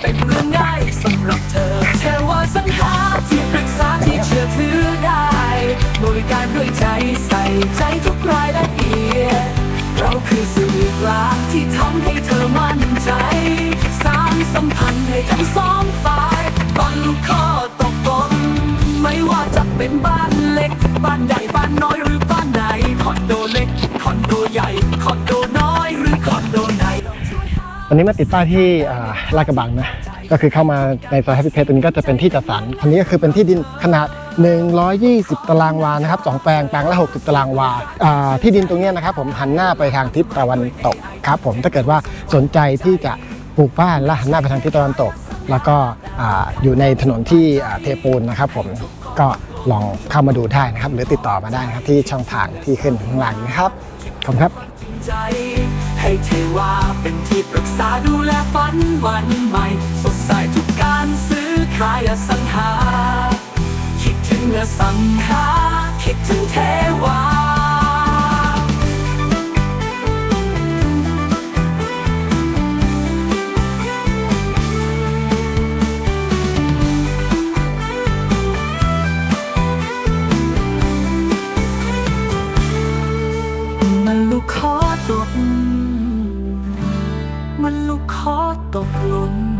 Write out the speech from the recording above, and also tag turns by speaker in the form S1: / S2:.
S1: เป็นเรื่องง่ายสำหรับเธอแค่ว่าสัญหาที่ปรึกษาที่เชื่อถือได้โดยการด้วยใจใส่ใจทุกรายละเอียด เราคือสื่อกลางที่ทำให้เธอมั่นใจ สร้างสัมพันธ์ให้ทั้งสองฝ่ายบรรลุข้อตกลงไม่ว่าจะเป็นบ้าน
S2: วันนี้มาติดป้ายที่อ่าลาดกระบังนะก็คือเข้ามาในซอยแฮปปี้เพจตรงนี้ก็จะเป็นที่จัดสรรอันนี้ก็คือเป็นที่ดินขนาด 120 ตารางวานะครับสองแปลงแปลงละ 60 ตารางวาที่ดินตรงนี้นะครับผมหันหน้าไปทางทิศตะวันตกครับผมถ้าเกิดว่าสนใจที่จะปลูกบ้านและหันหน้าไปทางทิศตะวันตก แล้วก็อยู่ในถนนที่เทปูนนะครับผมก็ลองเข้ามาดูได้นะครับ หรือติดต่อมาได้นะครับที่ช่องทางที่ขึ้นข้างล่างนะครับขอบคุณครับ
S1: ให้เทว่าเป็นที่ปรึกษาดูแลฝันวันใหม่ สดใสทุกการซื้อขายอสังหา คิดถึงอสังหา คิดถึงเทวามันลูกคอตก มันลูกคอตกหล่น